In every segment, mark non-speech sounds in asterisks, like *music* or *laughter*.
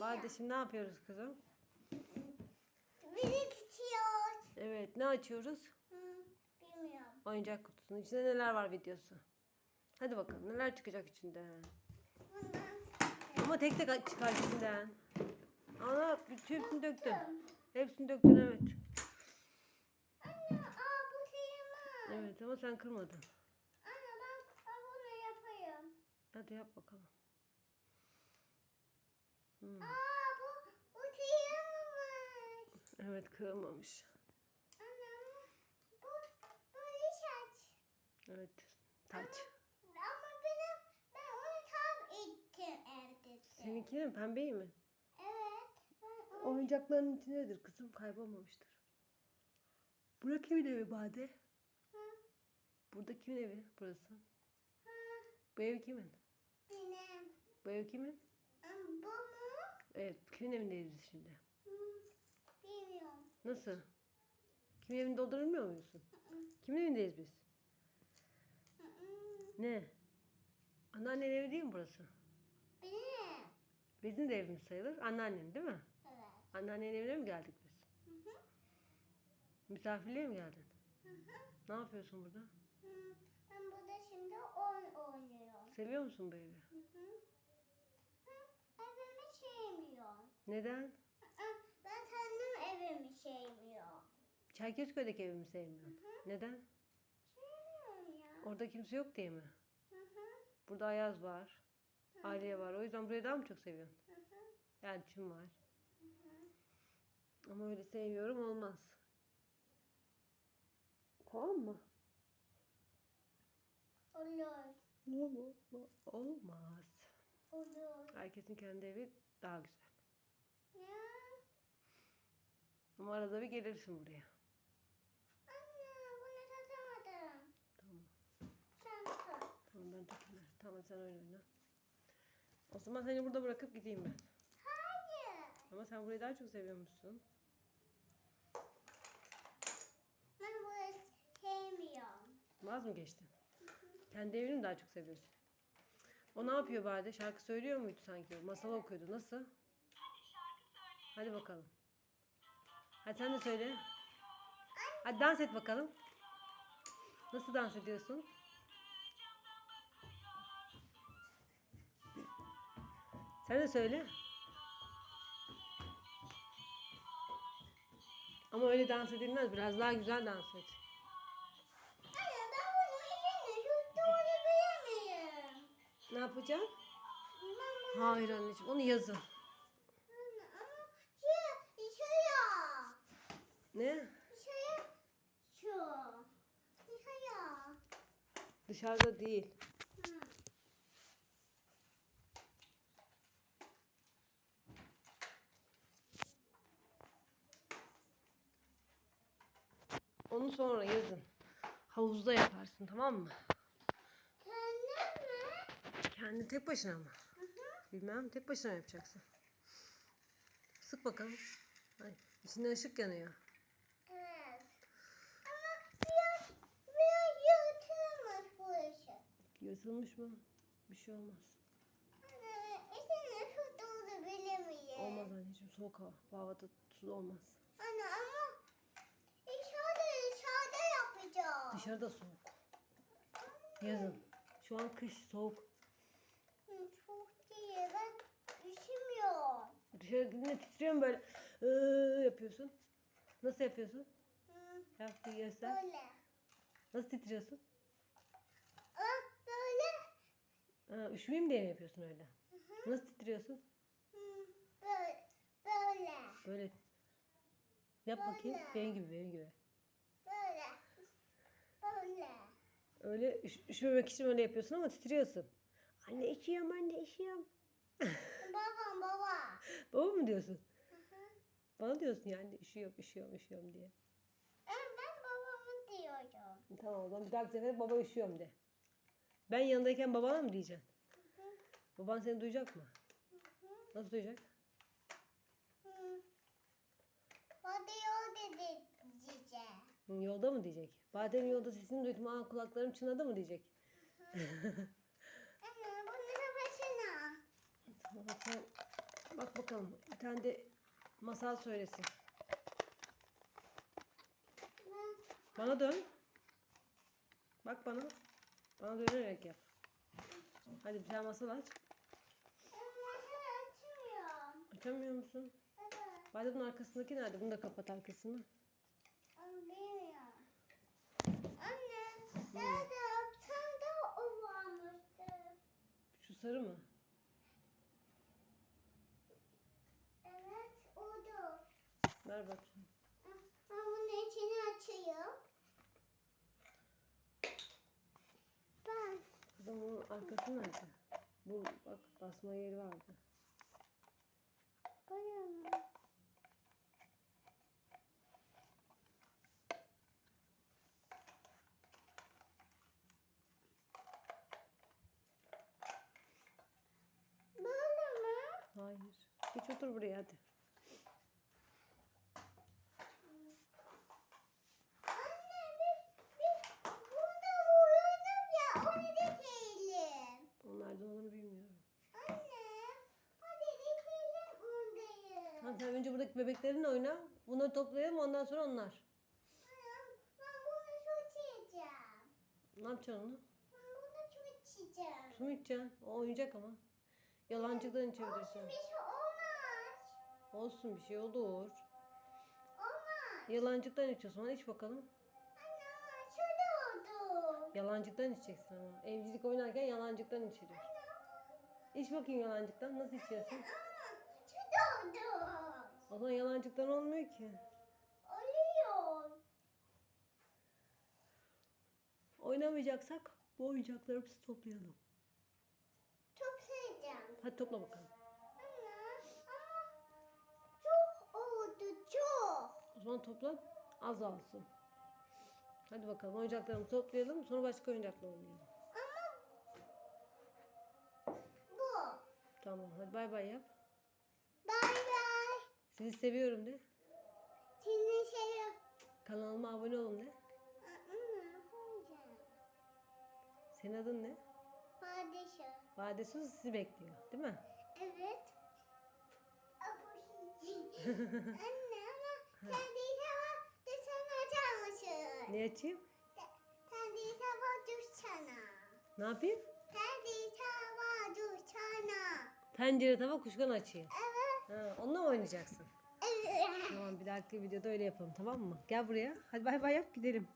Bade şimdi ne yapıyoruz kızım? Biri tutuyor. Evet ne açıyoruz? Hı, bilmiyorum. Oyuncak kutusunun içinde neler var videosu. Hadi bakalım neler çıkacak içinden. Bundan Ama tek tek çıkar içinden. Ana bütün hepsini döktün. Hepsini döktün evet. Anne, aa bu kıyma. Evet ama sen kırmadın. Anne ben, ben bunu yapayım. Hadi yap bakalım. Hmm, Aa bu, kıyamamış. Evet kırılmamış. Anne bu, bu saç. Evet taç. Ama benim, ben onu tam ettim evde. Seninki mi pembeyi mi? Evet. Ben onu... Oyuncakların içindedir kızım kaybolmamıştır. Burada kimin evi Bade? Hı, Burada kimin evi burası? hı, Bu ev kimin? benim. Bu ev kimin? Evet kimin evindeyiz şimdi? Bilmiyorum. Nasıl? Kimin evinde muyorsun? Hı, hı, Kimin evindeyiz biz? Ne? Anneannenin evi değil mi burası? Benim. Bizim de evimiz sayılır. Anneannen değil mi? Evet. Anneannenin evine mi geldik biz? Hı hı, Misafirliğe mi geldin? hı hı, Ne yapıyorsun burada? hı. Ben burada şimdi oyun oynuyorum. Seviyor musun bu evi? Hı. Hı, Evimi sevmiyorum. Neden? Ben kendim evimi sevmiyorum. Çerkezköy'deki evimi hı. Neden? Sevmiyorum ya. Orada kimse yok diye mi? Hı hı, Burada Ayaz var. Aliye var. O yüzden burayı daha mı çok seviyorsun? hı hı, Elçin var. hı hı. Ama öyle seviyorum olmaz. Tamam mı? Olur. Olmaz. Olur. Herkesin kendi evi daha güzel. Ya. Ama arada bir gelirsin buraya. Anne bunu tatamadım. Tamam. Sen tut. Tamam ben takayım. Tamam sen oyun oyna. O zaman seni burada bırakıp gideyim ben. Hayır. Ama sen burayı daha çok seviyormuşsun. Ben bunu sevmiyorum. Vaz mı geçtin? Kendi evini mi daha çok seviyorsun? O ne yapıyor Bade? Şarkı söylüyor muydu sanki? Masal okuyordu. Nasıl? Hadi bakalım. Hadi sen de söyle. Hadi dans et bakalım. Nasıl dans ediyorsun? Sen de söyle. Ama öyle dans edilmez. Biraz daha güzel dans et. Anne ben bunu işini şu doğru bilemeyim. Ne bunu... Hayır anneciğim. Onu yazın. Anne ama şu dışarı. Ne? Dışarı şu. Dışarı. Dışarıda değil. Hı. Onu sonra yazın. Havuzda yaparsın tamam mı? Kendim mi? Kendi tek başına mı? Hı hı. Bilmem tek başına yapacaksın. Sık bakalım. Ay, içinde ışık yanıyor. Evet. Ama biraz, biraz yırtılmış bu ışık. Yırtılmış mı? Bir şey olmaz. Anne işini şu doğru bilemeyim. Olmaz anneciğim soğuk hava. Bu havada su olmaz. Anne ama dışarıda dışarıda yapacağım. Dışarıda soğuk. Yazın. Şu an kış soğuk. Hı, Çok değil. Ben üşümüyorum. Dışarı gidince titriyorum böyle. Iıı yapıyorsun. Nasıl yapıyorsun? Hı, Yap bir göster. Böyle. Nasıl titriyorsun? Ah, böyle. Ha, üşümeyeyim diye mi yapıyorsun öyle? Nasıl titriyorsun? Hı, Böyle. Böyle. Böyle. Yap bakayım. Böyle. Benim gibi benim gibi. Böyle. Böyle. Öyle üş- üşümemek için öyle yapıyorsun ama titriyorsun. Anne üşüyorum anne üşüyorum. *laughs* Babam baba. Baba mı diyorsun? Hı hı. Bana diyorsun yani üşüyorum üşüyorum üşüyorum diye. Ben babamı diyorum. Tamam o zaman bir dahaki sefere baba üşüyorum de. Ben yanındayken babana mı diyeceksin? Baban seni duyacak mı? Nasıl duyacak? Dedi cice. Hı, Yolda mı diyecek? Badem yolda sesini duydum. Aa kulaklarım çınladı mı diyecek. Anne bunu da başına. Tamam sen Bak bakalım. Bir tane de masal söylesin. Bana dön. Bak bana. Bana dönerek yap. Hadi bir tane masal aç. Açamıyor musun? Evet. Bunun arkasındaki nerede? Bunu da kapat arkasını. Bilmiyorum. Anne, nerede yapsam da o varmıştı. Şu sarı mı? Evet, oldu. Ver bakayım. Ben bunun içini açayım. Kızım bunun arkası nerede? Bu bak basma yeri vardı. mi? Hayır. Geç otur buraya hadi. Anne biz, biz bunda vuruyorduk ya onu dikelim. O nerede olduğunu bilmiyorum. Anne hadi dikelim Tamam sen önce buradaki bebeklerinle oyna. Bunları toplayalım ondan sonra onlar. Anam, ben bunu su içeceğim. Ne yapacaksın onu? Ben bunu su içeceğim. Su mu içeceksin? O oyuncak ama. Yalancıktan içebilirsin. Olsun bir şey olmaz. Olsun bir şey olur. Olmaz. Yalancıktan içiyorsun. Hadi iç bakalım. Anne ama su da oldu. Yalancıktan içeceksin ama. Evcilik oynarken yalancıktan içilir. İç bakayım yalancıktan. Nasıl içiyorsun? Ama O zaman yalancıktan olmuyor ki. Oluyor. Oynamayacaksak bu oyuncaklarımızı toplayalım. Seveceğim. Hadi topla bakalım. Ama çok oldu çok. O zaman topla azalsın. Hadi bakalım oyuncaklarımızı toplayalım. Sonra başka oyuncakla oynayalım. Ama bu. Tamam hadi bay bay yap. Bay bay. Sizi seviyorum de. Seni seviyorum. Kanalıma abone olun de. Senin adın ne? Padişah. Bade Su sizi bekliyor. Değil mi? Evet. *laughs* Anne ama sen değil hava düşsene açarmışsın. Ne açayım? Sen değil hava düşsene. Ne yapayım? Sen değil hava düşsene. Tencere tava kuşkan açayım. Evet. Ha, onunla mı oynayacaksın? Tamam bir dahaki videoda öyle yapalım tamam mı? Gel buraya. Hadi bay bay yap gidelim.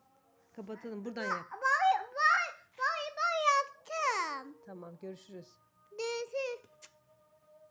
Kapatalım buradan yap. Bay bay bay bay yaptım. Tamam görüşürüz.